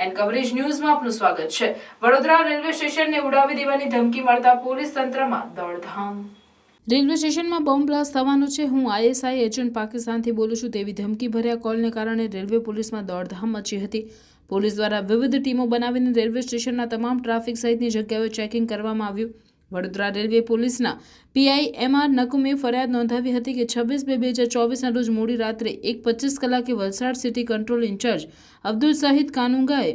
Nine coverage ન્યૂઝમાં આપનું સ્વાગત છે. વડોદરા રેલવે સ્ટેશનને ઉડાવી દેવાની ધમકી મળતા પોલીસ તંત્રમાં દોડધામ. રેલવે સ્ટેશનમાં બોમ્બ બ્લાસ્ટ થવાનો છે. હું આઈએસઆઈ એજન્ટ પાકિસ્તાનથી બોલું છું તેવી ધમકી ભર્યા કોલને કારણે રેલવે પોલીસમાં દોડધામ મચી હતી. પોલીસ દ્વારા વિવિધ ટીમો બનાવીને રેલવે સ્ટેશનના તમામ ટ્રાફિક સહિતની જગ્યાઓએ ચેકિંગ કરવામાં આવ્યું. વડોદરા રેલવે પોલીસના પીઆઈ એમ આર નકુમે ફરિયાદ નોંધાવી હતી કે છવ્વીસ બે બે હજાર ચોવીસના રોજ મોડી રાત્રે એક પચીસ કલાકે Valsad city control incharge Abdul Shahid કાનુંગાએ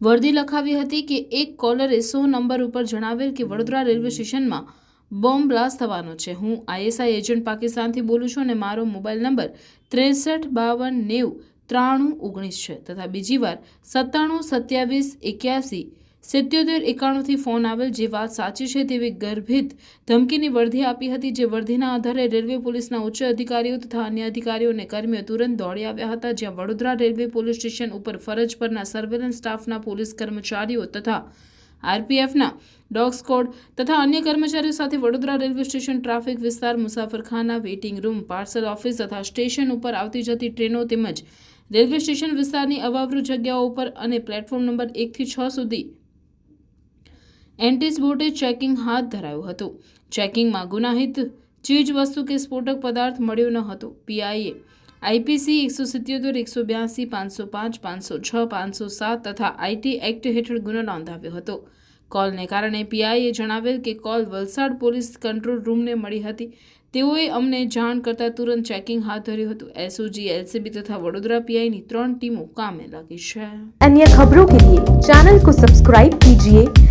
વર્દી લખાવી હતી કે એક કોલરે સો નંબર ઉપર જણાવેલ કે વડોદરા રેલવે સ્ટેશનમાં બોમ્બ બ્લાસ્ટ થવાનો છે. હું આઈએસઆઈ એજન્ટ પાકિસ્તાનથી બોલું છું અને મારો મોબાઈલ નંબર ત્રેસઠ બાવન નેવું ત્રાણું ઓગણીસ છે. તથા બીજી વાર સત્તાણું સત્યાવીસ એક્યાસી સિત્યોતેર એકાણુંથી ફોન આવેલ જે વાત સાચી છે તેવી ગર્ભિત ધમકીની વર્ધી આપી હતી જે વર્ધીના આધારે રેલવે પોલીસના ઉચ્ચ અધિકારીઓ તથા અન્ય અધિકારીઓ અને કર્મીઓ તુરંત દોડી આવ્યા હતા. જ્યાં વડોદરા રેલવે પોલીસ સ્ટેશન ઉપર ફરજ પરના સર્વેલન્સ સ્ટાફના પોલીસ કર્મચારીઓ તથા આરપીએફના ડોગ સ્કોડ તથા અન્ય કર્મચારીઓ સાથે વડોદરા રેલવે સ્ટેશન ટ્રાફિક વિસ્તાર મુસાફરખાના વેઇટિંગ રૂમ, પાર્સલ ઓફિસ તથા સ્ટેશન ઉપર આવતી જતી ટ્રેનો તેમજ રેલવે સ્ટેશન વિસ્તારની અવાવરૂ જગ્યાઓ ઉપર અને પ્લેટફોર્મ નંબર એકથી છ સુધી એન્ટીસ બોટે ચેકિંગ હાથ ધરાયું હતું. ચેકિંગમાં ગુનાહિત ચીજ વસ્તુ કે સ્ફોટક પદાર્થ મળ્યો ન હતો. પીઆઈએ આઈપીસી એકસો સિત્યોતેર, એકસો બ્યાસી, પાંચસો પાંચ, પાંચસો છ, પાંચસો સાત તથા આઈટી એક્ટ હેઠળ ગુનો નોંધાવ્યો હતો. કોલને કારણે પીઆઈએ જણાવેલ કે કોલ વલસાડ પોલીસ કંટ્રોલ રૂમને મળી હતી. તેઓએ અમને જાણ કરતાં તુરંત ચેકિંગ હાથ ધર્યું હતું. એસઓજી, એલસીબી તથા વડોદરા પીઆઈની ત્રણ ટીમો કામે લાગી છે. અન્ય ખબરો કે લીએ ચેનલ કો સબસ્ક્રાઇબ કીજીએ.